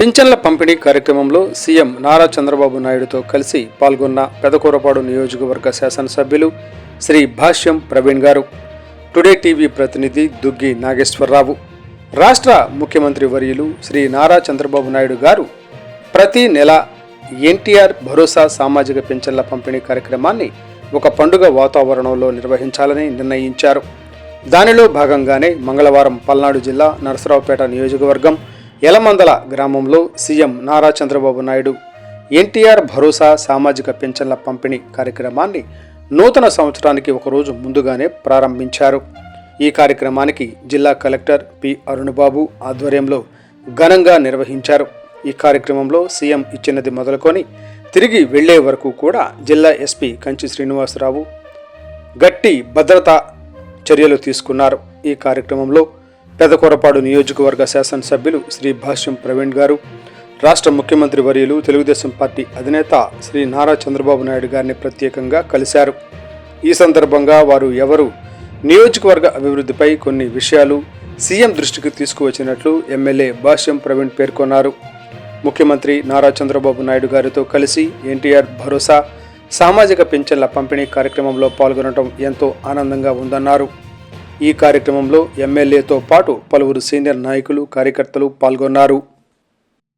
పింఛన్ల పంపిణీ కార్యక్రమంలో సీఎం నారా చంద్రబాబు నాయుడుతో కలిసి పాల్గొన్న పెదకూరపాడు నియోజకవర్గ శాసనసభ్యులు శ్రీ భాష్యం ప్రవీణ్ గారు. టుడే టీవీ ప్రతినిధి దుగ్గి నాగేశ్వరరావు. రాష్ట్ర ముఖ్యమంత్రి వర్యులు శ్రీ నారా చంద్రబాబు నాయుడు గారు ప్రతి నెల ఎన్టీఆర్ భరోసా సామాజిక పింఛన్ల పంపిణీ కార్యక్రమాన్ని ఒక పండుగ వాతావరణంలో నిర్వహించాలని నిర్ణయించారు. దానిలో భాగంగానే మంగళవారం పల్నాడు జిల్లా నరసరావుపేట నియోజకవర్గం యలమందల గ్రామంలో సీఎం నారా చంద్రబాబు నాయుడు ఎన్టీఆర్ భరోసా సామాజిక పింఛన్ల పంపిణీ కార్యక్రమాన్ని నూతన సంవత్సరానికి ఒకరోజు ముందుగానే ప్రారంభించారు. ఈ కార్యక్రమానికి జిల్లా కలెక్టర్ పి అరుణబాబు ఆధ్వర్యంలో ఘనంగా నిర్వహించారు. ఈ కార్యక్రమంలో సీఎం ఇచ్చినది మొదలుకొని తిరిగి వెళ్ళే వరకు కూడా జిల్లా ఎస్పీ కంచి శ్రీనివాసరావు గట్టి భద్రతా చర్యలు తీసుకున్నారు. ఈ కార్యక్రమంలో పెదకొరపాడు నియోజకవర్గ శాసనసభ్యులు శ్రీ భాష్యం ప్రవీణ్ గారు రాష్ట్ర ముఖ్యమంత్రి వర్యులు తెలుగుదేశం పార్టీ అధినేత శ్రీ నారా చంద్రబాబు నాయుడు గారిని ప్రత్యేకంగా కలిశారు. ఈ సందర్భంగా వారు ఎవరు నియోజకవర్గ అభివృద్ధిపై కొన్ని విషయాలు సీఎం దృష్టికి తీసుకువచ్చినట్లు ఎమ్మెల్యే భాష్యం ప్రవీణ్ పేర్కొన్నారు. ముఖ్యమంత్రి నారా చంద్రబాబు నాయుడు గారితో కలిసి ఎన్టీఆర్ భరోసా సామాజిక పింఛన్ల పంపిణీ కార్యక్రమంలో పాల్గొనడం ఎంతో ఆనందంగా ఉందన్నారు. ఈ కార్యక్రమంలో ఎమ్మెల్యేతో పాటు పలువురు సీనియర్ నాయకులు కార్యకర్తలు పాల్గొన్నారు.